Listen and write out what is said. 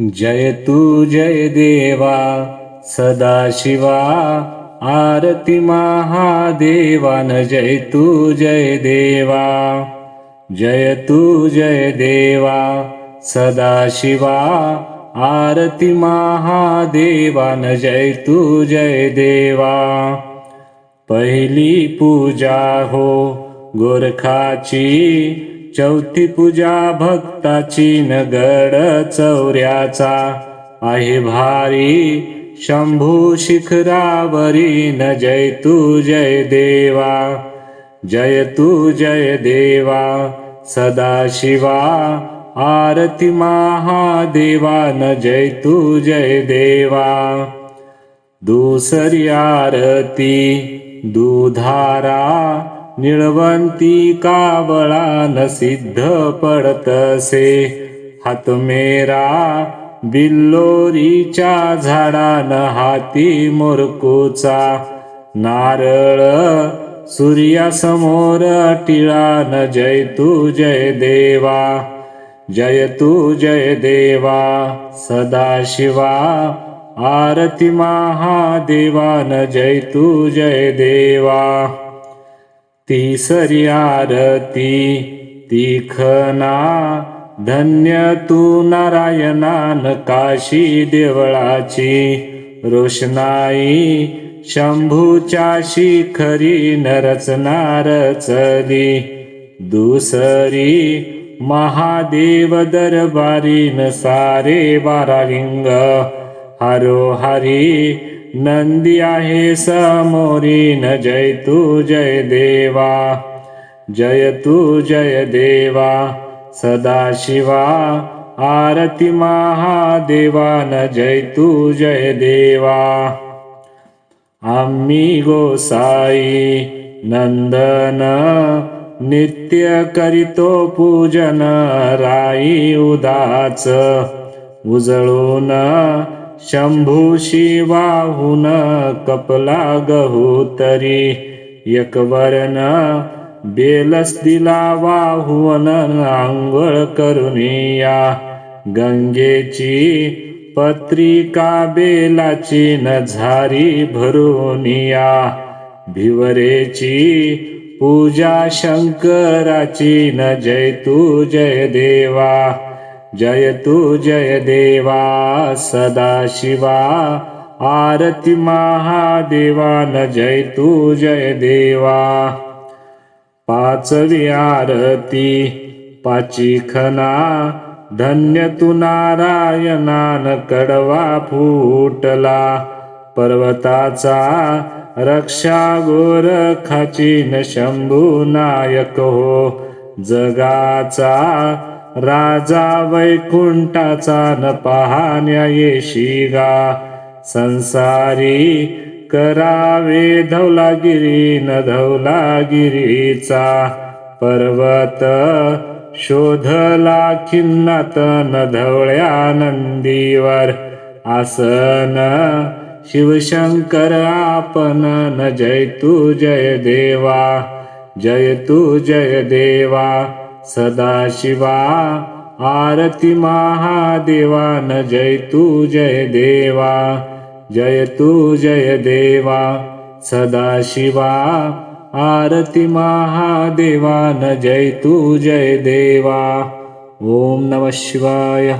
जय तू जय देवा सदाशिवा आरती महादेवान जय तू जय देवा. जय तू जय देवा सदाशिवा आरती महादेवान जय तू जय देवा. पहिली पूजा हो गोरखाची चौथी पूजा भक्ताची नगड चौऱ्याचा आहे भारी. शंभू शिखरावरी न जय तू जय देवा. जय तू जय देवा. सदाशिवा आरती महादेवा न जय तू जय देवा. दुसरी आरती दुधारा निळवंती कावळान सिद्ध पडतसे. हात मेरा बिल्लोरीच्या झाडान हाती मोरकूचा. नारळ सूर्यासमोर टिळान जय तू जय देवा. जय तू जय देवा. सदाशिवा आरती महादेवान जय तू जय देवा. तिसरी आरती तीखना धन्य तू नारायणान काशी देवळाची. रोषणाई शंभूच्या शिखरी नरचना रचली दुसरी महादेव दरबारीन सारे बारालिंग हरो हरी नंदी आहे समोरीन जय तू जय देवा. जय तू जय देवा. सदाशिवा आरती महादेवान जय तू जय देवा. आम्ही गोसाई नंदन नित्य करितो पूजन राई उदाच. उजळून शंभू शिवाहून कपला गहू तरी. एकवरन बेलस दिला वाहून आंघोळ करून या. गंगेची पत्रिका बेलाची न झारी भिवरेची पूजा शंकराची न जय तू जय देवा. जय तू जय देवा सदाशिवा आरती महादेवा न जय तू जय देवा. पाचवी आरती पाची खना धन्य तू नारायणान कडवा फुटला. पर्वताचा रक्षा गोरखाची न शंभू नायक हो. जगाचा राजा वैकुंठाचा न पाहण्या येशिगा. संसारी करावे धवलागिरी न धवलागिरीचा. पर्वत शोधला खिन्नात न धवळ्या नंदीवर. आसन शिवशंकर आपण न जय तू जय देवा. जय तू जय देवा. सदाशिवा न जय तू जय देवा जय तू जय देवा सदाशिवा आरती महादेवा न जय तू जय देवा ओम नम शिवाय